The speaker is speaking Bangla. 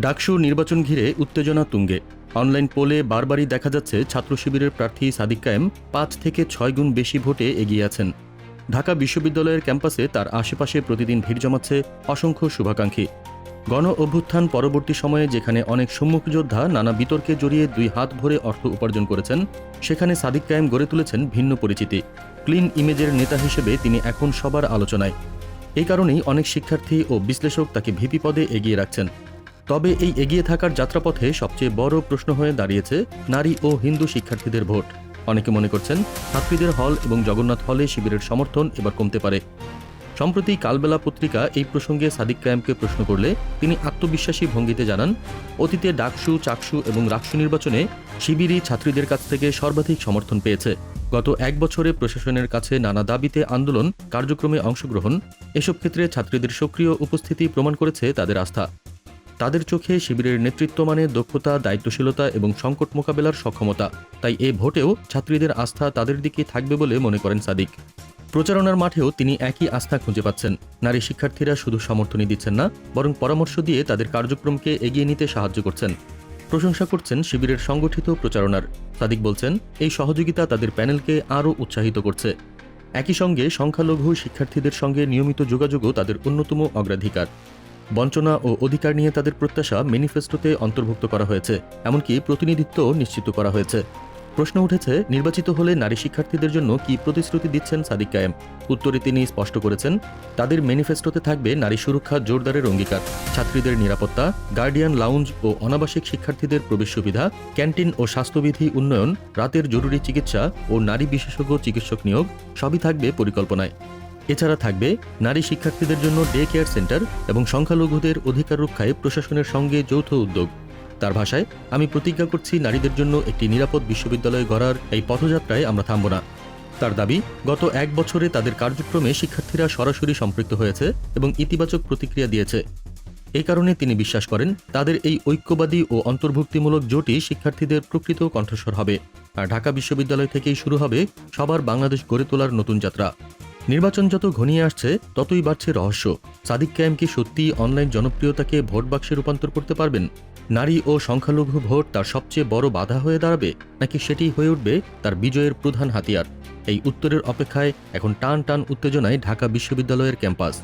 ডাকসু নির্বাচন ঘিরে উত্তেজনা তুঙ্গে। অনলাইন পোলে বারবারই দেখা যাচ্ছে ছাত্র শিবিরের প্রার্থী সাদিক কায়েম পাঁচ থেকে ছয় গুণ বেশি ভোটে এগিয়ে আছেন। ঢাকা বিশ্ববিদ্যালয়ের ক্যাম্পাসে তার আশেপাশে প্রতিদিন ভিড় জমাচ্ছে অসংখ্য শুভাকাঙ্ক্ষী। গণ অভ্যুত্থান পরবর্তী সময়ে যেখানে অনেক সম্মুখ যোদ্ধা নানা বিতর্কে জড়িয়ে দুই হাত ভরে অর্থ উপার্জন করেছেন, সেখানে সাদিক কায়েম গড়ে তুলেছেন ভিন্ন পরিচিতি। ক্লিন ইমেজের নেতা হিসেবে তিনি এখন সবার আলোচনায়। এই কারণেই অনেক শিক্ষার্থী ও বিশ্লেষক তাকে ভিপি পদে এগিয়ে রাখছেন। তবে এই এগিয়ে থাকার যাত্রাপথে সবচেয়ে বড় প্রশ্ন হয়ে দাঁড়িয়েছে নারী ও হিন্দু শিক্ষার্থীদের ভোট। অনেকে মনে করছেন ছাত্রীদের হল এবং জগন্নাথ হলে শিবিরের সমর্থন এবার কমতে পারে। সম্প্রতি কালবেলা পত্রিকা এই প্রসঙ্গে সাদিক কায়ামকে প্রশ্ন করলে তিনি আত্মবিশ্বাসী ভঙ্গিতে জানান, অতীতে ডাকসু, চাকসু এবং রাকসু নির্বাচনে শিবিরই ছাত্রীদের কাছ থেকে সর্বাধিক সমর্থন পেয়েছে। গত এক বছরে প্রশাসনের কাছে নানা দাবিতে আন্দোলন, কার্যক্রমে অংশগ্রহণ, এসব ক্ষেত্রে ছাত্রীদের সক্রিয় উপস্থিতি প্রমাণ করেছে তাদের আস্থা। তাদের চোখে শিবিরের নেতৃত্ব মানে দক্ষতা, দায়িত্বশীলতা এবং সংকট মোকাবেলার সক্ষমতা। তাই এ ভোটেও ছাত্রীদের আস্থা তাদের দিকেই থাকবে বলে মনে করেন সাদিক। প্রচারণার মাঠেও তিনি একই আস্থা খুঁজে পাচ্ছেন। নারী শিক্ষার্থীরা শুধু সমর্থনই দিচ্ছেন না, বরং পরামর্শ দিয়ে তাদের কার্যক্রমকে এগিয়ে নিতে সাহায্য করছেন। প্রশংসা করছেন শিবিরের সংগঠিত প্রচারণার। সাদিক বলছেন, এই সহযোগিতা তাদের প্যানেলকে আরও উৎসাহিত করছে। একই সঙ্গে সংখ্যালঘু শিক্ষার্থীদের সঙ্গে নিয়মিত যোগাযোগও তাদের অন্যতম অগ্রাধিকার। বঞ্চনা ও অধিকার নিয়ে তাদের প্রত্যাশা ম্যানিফেস্টোতে অন্তর্ভুক্ত করা হয়েছে, এমনকি প্রতিনিধিত্ব নিশ্চিত করা হয়েছে। প্রশ্ন উঠেছে, নির্বাচিত হলে নারী শিক্ষার্থীদের জন্য কি প্রতিশ্রুতি দিচ্ছেন সাদিক কায়েম? উত্তরে তিনি স্পষ্ট করেছেন, তাদের ম্যানিফেস্টোতে থাকবে নারী সুরক্ষা, জোরদারের অঙ্গীকার, ছাত্রীদের নিরাপত্তা, গার্ডিয়ান লাউঞ্জ ও অনাবাসিক শিক্ষার্থীদের প্রবেশ সুবিধা, ক্যান্টিন ও স্বাস্থ্যবিধি উন্নয়ন, রাতের জরুরি চিকিৎসা ও নারী বিশেষজ্ঞ চিকিৎসক নিয়োগ, সবই থাকবে পরিকল্পনায়। এছাড়া থাকবে নারী শিক্ষার্থীদের জন্য ডে কেয়ার সেন্টার এবং সংখ্যালঘুদের অধিকার রক্ষায় প্রশাসনের সঙ্গে যৌথ উদ্যোগ। তার ভাষায়, আমি প্রতিজ্ঞা করছি নারীদের জন্য একটি নিরাপদ বিশ্ববিদ্যালয় গড়ার এই পথযাত্রায় আমরা থামব না। তার দাবি, গত এক বছরে তাদের কার্যক্রমে শিক্ষার্থীরা সরাসরি সম্পৃক্ত হয়েছে এবং ইতিবাচক প্রতিক্রিয়া দিয়েছে। এই কারণে তিনি বিশ্বাস করেন, তাদের এই ঐক্যবাদী ও অন্তর্ভুক্তিমূলক জোটই শিক্ষার্থীদের প্রকৃত কণ্ঠস্বর হবে। আর ঢাকা বিশ্ববিদ্যালয় থেকেই শুরু হবে সবার বাংলাদেশ গড়ে তোলার নতুন যাত্রা। নির্বাচন যত ঘনিয়ে আসছে, ততই বাড়ছে রহস্য। সাদিক ক্যাম কি সত্যি অনলাইন জনপ্রিয়তাকে ভোট বাক্সে রূপান্তর করতে পারবেন? নারী ও সংখ্যালঘু ভোট তার সবচেয়ে বড় বাধা হয়ে দাঁড়াবে, নাকি সেটি হয়ে উঠবে তার বিজয়ের প্রধান হাতিয়ার? এই উত্তরের অপেক্ষায় এখন টান টান উত্তেজনায় ঢাকা বিশ্ববিদ্যালয়ের ক্যাম্পাস।